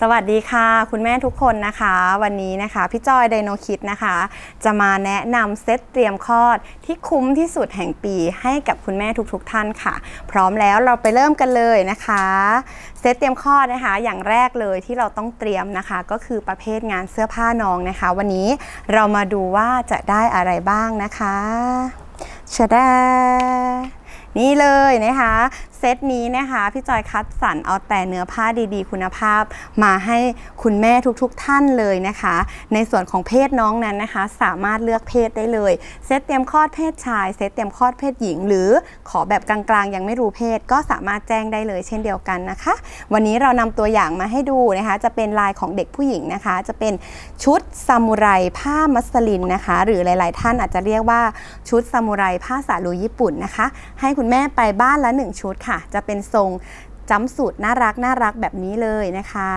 สวัสดีค่ะ คุณแม่ทุกคนนะคะ วันนี้นะคะ พี่จอยไดโนคิดนะคะ จะมาแนะนำเซตเตรียมคลอดที่คุ้มที่สุดแห่งปีให้กับคุณแม่ทุกๆทท่านค่ะ พร้อมแล้วเราไปเริ่มกันเลยนะคะ เซตเตรียมคลอดนะคะ อย่างแรกเลยที่เราต้องเตรียมนะคะ ก็คือประเภทงานเสื้อผ้าน้องนะคะ วันนี้เรามาดูว่าจะได้อะไรบ้างนะคะชะดานี่เลยนะคะ ซตนี้นะคะพี่จอยคัดสรรเอาแต่เนื้อผ้าดีๆ คุณภาพ มาให้คุณแม่ทุกๆท่านเลยนะคะ ในส่วนของเพศน้องนั้นนะคะ สามารถเลือกเพศได้เลย เซตเตรียมคลอดเพศชาย เซตเตรียมคลอดเพศหญิง หรือขอแบบกลางๆ ยังไม่รู้เพศก็สามารถแจ้งได้เลยเช่นเดียวกันนะคะ วันนี้เรานำตัวอย่างมาให้ดูนะคะ จะเป็นลายของเด็กผู้หญิงนะคะ จะเป็นชุดซามูไรผ้ามัสลินนะคะ หรือหลาย ๆ ท่านอาจจะเรียกว่าชุดซามูไรผ้าสาลูญี่ปุ่นนะคะ ให้คุณแม่ไปบ้านละหนึ่งชุดค่ะจะเป็นทรงจำสูตรน่ารักน่ารักแบบนี้เลยนะคะ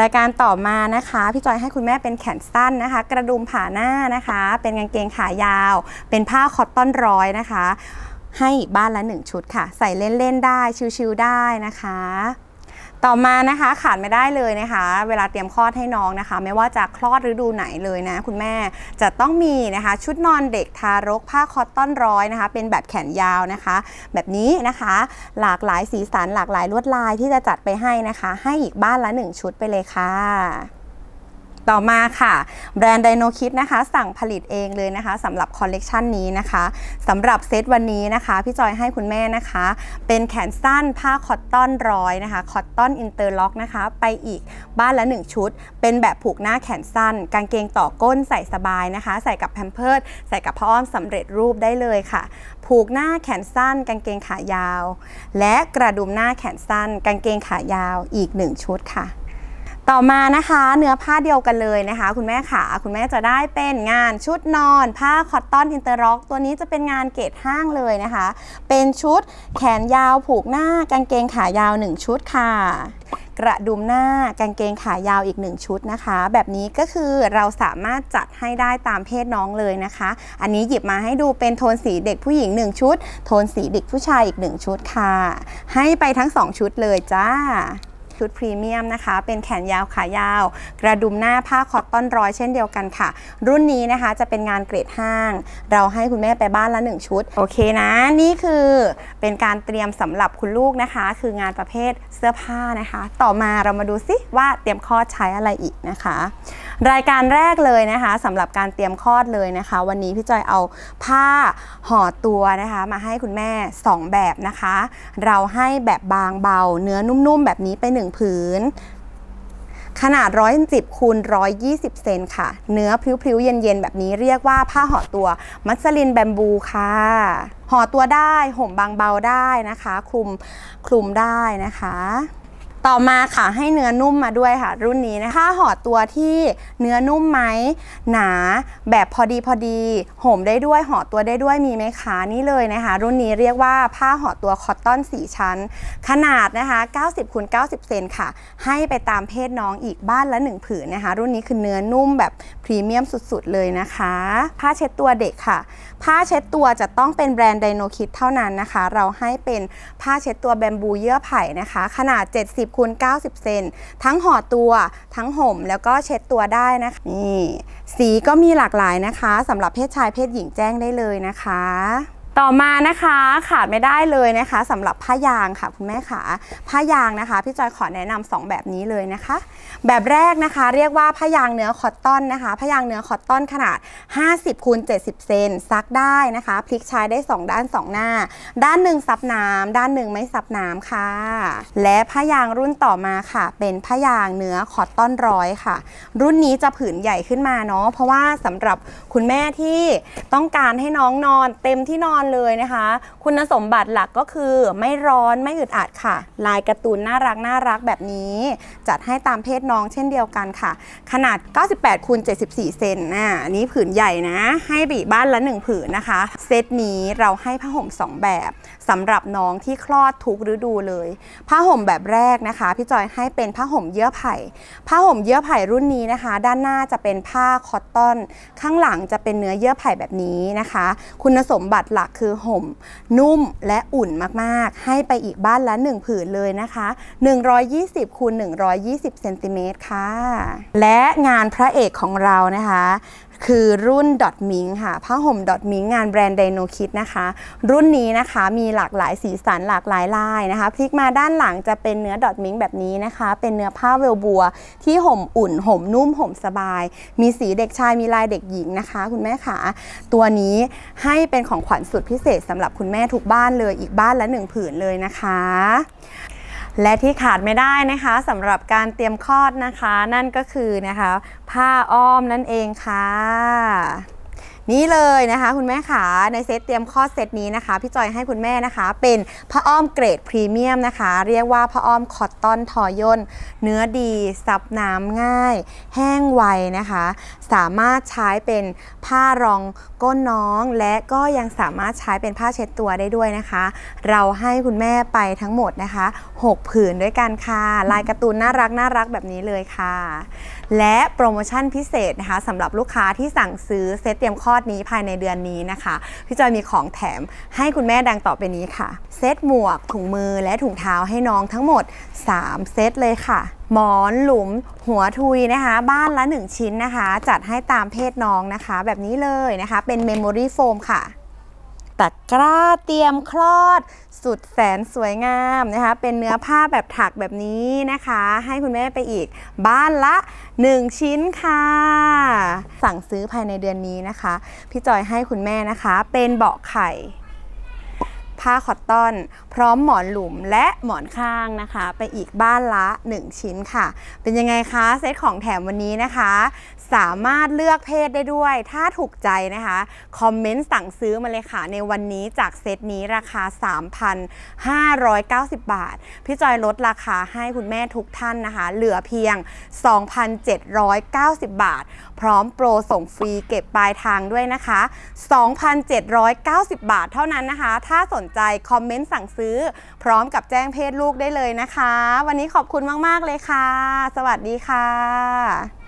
รายการต่อมานะคะ พี่จอยให้คุณแม่เป็นแขนสั้นนะคะ กระดุมผ่าหน้านะคะ เป็นกางเกงขายาว เป็นผ้าคอตตอนร้อยนะคะ ให้บ้านละ 1 ชุดค่ะ ใส่เล่น ๆ ได้ชิวๆได้นะคะ ต่อมานะคะขาดไม่ได้เลยนะคะ เวลาเตรียมคลอดให้น้องนะคะ ไม่ว่าจะคลอดฤดูไหนเลยนะ คุณแม่จะต้องมีนะคะ ชุดนอนเด็กทารกผ้าคอตตอนร้อยนะคะ เป็นแบบแขนยาวนะคะ แบบนี้นะคะ หลากหลายสีสันหลากหลายลวดลายที่จะจัดไปให้นะคะ ให้อีกบ้านละ 1 ชุดไปเลยค่ะ ต่อมาค่ะแบรนด์ไดโนคิดนะคะ สั่งผลิตเองเลยนะคะสำหรับคอลเลกชันนี้นะคะสำหรับเซตวันนี้นะคะ พี่จอยให้คุณแม่นะคะ เป็นแขนสั้นผ้าคอตตอนร้อยนะคะคอตตอนอินเตอร์ล็อกนะคะ ไปอีกบ้านละ 1 ชุด เป็นแบบผูกหน้าแขนสั้น กางเกงต่อก้นใส่สบายนะคะ ใส่กับแพมเพิร์ดใส่กับผ้าอ้อมสำเร็จรูปได้เลยค่ะ ผูกหน้าแขนสั้น กางเกงขายาว และกระดุมหน้าแขนสั้น กางเกงขายาวอีก 1 ชุดค่ะ ต่อมานะคะเนื้อผ้าเดียวกันเลยนะคะ คุณแม่ขาคุณแม่จะได้เป็นงานชุดนอน ผ้าคอตตอนอินเตอร์ร็อก ตัวนี้จะเป็นงานเกรดห้างเลยนะคะ เป็นชุดแขนยาวผูกหน้ากางเกงขายาว 1 ชุดค่ะ กระดุมหน้ากางเกงขายาวอีก 1 ชุดนะคะ แบบนี้ก็คือเราสามารถจัดให้ได้ตามเพศน้องเลยนะคะ อันนี้หยิบมาให้ดูเป็นโทนสีเด็กผู้หญิง 1 ชุด โทนสีเด็กผู้ชายอีก 1 ชุดค่ะ ให้ไปทั้ง 2 ชุดเลยจ้า ชุดพรีเมียมนะคะ เป็นแขนยาวขายาว กระดุมหน้าผ้าคอตตอนร้อยเช่นเดียวกันค่ะ รุ่นนี้นะคะจะเป็นงานเกรดห้าง เราให้คุณแม่ไปบ้านละ 1 ชุด โอเคนะ นี่คือเป็นการเตรียมสำหรับคุณลูกนะคะ คืองานประเภทเสื้อผ้านะคะ ต่อมาเรามาดูซิว่าเตรียมข้อใช้อะไรอีกนะคะ รายการแรกเลยนะคะสำหรับการเตรียมคลอดเลยนะคะ วันนี้พี่จอยเอาผ้าห่อตัวนะคะ มาให้คุณแม่ 2 แบบนะคะ เราให้แบบบางเบา เนื้อนุ่มๆ แบบนี้ไป 1 ผืน ขนาด 110คูณ120 เซนค่ะ เนื้อพริ้วๆ เย็นๆ แบบนี้เรียกว่าผ้าห่อตัวมัสลินแบมบูค่ะห่อตัวได้ห่มบางเบาได้นะคะ คลุมคลุมได้นะคะ ต่อมาค่ะให้เนื้อนุ่มมาด้วยค่ะ รุ่นนี้นะคะห่อตัวที่เนื้อนุ่มไหมหนาแบบพอดีพอดีห่มได้ด้วยห่อตัวได้ด้วยมีไหมคะนี่เลยนะคะ รุ่นนี้เรียกว่าผ้าห่อตัวคอตตอน4 ชั้น ขนาดนะคะ 90คูณ90 เซนค่ะ ให้ไปตามเพศน้องอีกบ้านละ 1 ผืนนะคะ รุ่นนี้คือเนื้อนุ่มแบบพรีเมียมสุดๆเลยนะคะ ผ้าเช็ดตัวเด็กค่ะ ผ้าเช็ดตัวจะต้องเป็นแบรนด์ไดโนคิดเท่านั้นนะคะ เราให้เป็นผ้าเช็ดตัวแบมบูเยื่อไผ่นะคะ ขนาด 70คูณ90 เซนทั้งห่อตัวทั้งห่มแล้วก็เช็ดตัวได้นะคะนี่สีก็มีหลากหลายนะคะสำหรับเพศชายเพศหญิงแจ้งได้เลยนะคะ ต่อมานะคะขาดไม่ได้เลยนะคะสำหรับผ้ายางค่ะคุณแม่ขาผ้ายางนะคะพี่จอยขอแนะนำสองแบบนี้เลยนะคะ แบบแรกนะคะ เรียกว่าผ้ายางเนื้อคอตตอนนะคะผ้ายางเนื้อคอตตอนขนาด 50คูณ70 เซนซักได้นะคะพลิกใช้ได้ 2 ด้าน 2 หน้า ด้านหนึ่งซับน้ำด้านหนึ่งไม่ซับน้ำค่ะ และผ้ายางรุ่นต่อมาค่ะ เป็นผ้ายางเนื้อคอตตอนร้อยค่ะ รุ่นนี้จะผืนใหญ่ขึ้นมาเนาะเพราะว่าสำหรับคุณแม่ที่ต้องการให้น้องนอนเต็มที่นอนเลยนะคะ คุณสมบัติหลักก็คือไม่ร้อนไม่อึดอัดค่ะ ลายการ์ตูนน่ารักน่ารักแบบนี้ จัดให้ตามเพศน้องเช่นเดียวกันค่ะ ขนาด 98คูณ74 เซนนะอันนี้ผืนใหญ่นะ ให้บีบ้านละ 1 ผืนนะคะเซตนี้เราให้ผ้าห่ม 2 แบบสำหรับน้องที่คลอดทุกฤดูเลย ผ้าห่มแบบแรกนะคะ พี่จอยให้เป็นผ้าห่มเยื่อไผ่ ผ้าห่มเยื่อไผ่รุ่นนี้นะคะ ด้านหน้าจะเป็นผ้าคอตตอน ข้างหลังจะเป็นเนื้อเยื่อไผ่แบบนี้นะคะ คุณสมบัติหลักคือห่ม นุ่มและอุ่นมากๆ ให้ไปอีกบ้านละ1ผืนเลยนะคะ 120คูณ120เซนติเมตรค่ะ และงานพระเอกของเรานะคะ คือรุ่นดอทมิงค่ะผ้าห่มดอทมิงงานแบรนด์ไดโนคิดนะคะ รุ่นนี้นะคะมีหลากหลายสีสันหลากหลายลายนะคะ พลิกมาด้านหลังจะเป็นเนื้อดอทมิงแบบนี้นะคะ เป็นเนื้อผ้าเวลบัว ที่ห่มอุ่นห่มนุ่มห่มสบาย มีสีเด็กชายมีลายเด็กหญิงนะคะ คุณแม่ขาตัวนี้ให้เป็นของขวัญสุดพิเศษสำหรับคุณแม่ทุกบ้านเลยอีกบ้านละหนึ่งผืนเลยนะคะ และที่ขาดไม่ได้นะคะสำหรับการเตรียมคลอดนะคะ นั่นก็คือนะคะ ผ้าอ้อมนั่นเองค่ะ นี่เลยนะคะ คุณแม่ขาในเซตเตรียมคลอเซตนี้นะคะ พี่จอยให้คุณแม่นะคะ เป็นผ้าอ้อมเกรดพรีเมียมนะคะ เรียกว่าผ้าอ้อมคอตตอนทอย่นเนื้อดีซับน้ำง่าย แห้งไวนะคะ สามารถใช้เป็นผ้ารองก้นน้อง และก็ยังสามารถใช้เป็นผ้าเช็ดตัวได้ด้วยนะคะ เราให้คุณแม่ไปทั้งหมดนะคะ 6 ผืนด้วยกันค่ะ ลายการ์ตูนน่ารักน่ารักแบบนี้เลยค่ะ และโปรโมชั่นพิเศษนะคะสำหรับลูกค้าที่สั่งซื้อเซตเตรียมคลอดนี้ภายในเดือนนี้นะคะพี่จอยมีของแถมให้คุณแม่ดังต่อไปนี้ค่ะ เซตหมวก ถุงมือและถุงเท้าให้น้องทั้งหมด 3 เซตเลยค่ะหมอนหลุมหัวทุยนะคะ บ้านละ 1 ชิ้นนะคะ จัดให้ตามเพศน้องนะคะ แบบนี้เลยนะคะ เป็นเมมโมรี่โฟมค่ะ ตะกร้าเตรียมคลอด สุดแสนสวยงามนะคะ เป็นเนื้อผ้าแบบถักแบบนี้นะคะ ให้คุณแม่ไปอีกบ้านละ 1 ชิ้นค่ะ สั่งซื้อภายในเดือนนี้นะคะ พี่จอยให้คุณแม่นะคะ เป็นเบาะไข่ ผ้าคอตตอน พร้อมหมอนหลุมและหมอนข้างนะคะ ไปอีกบ้านละ 1 ชิ้นค่ะ เป็นยังไงคะเซตของแถมวันนี้นะคะ สามารถเลือกเพศได้ด้วย ถ้าถูกใจนะคะ คอมเมนต์สั่งซื้อมาเลยค่ะ ในวันนี้จากเซตนี้ราคา 3,590 บาท พี่จอยลดราคาให้คุณแม่ทุกท่านนะคะ เหลือเพียง 2,790 บาท พร้อมโปรส่งฟรีเก็บปลายทางด้วยนะคะ 2,790 บาทเท่านั้นนะคะ ถ้าสนใจคอมเมนต์สั่งซื้อ พร้อมกับแจ้งเพศลูกได้เลยนะคะ วันนี้ขอบคุณมาก ๆ เลยค่ะ สวัสดีค่ะ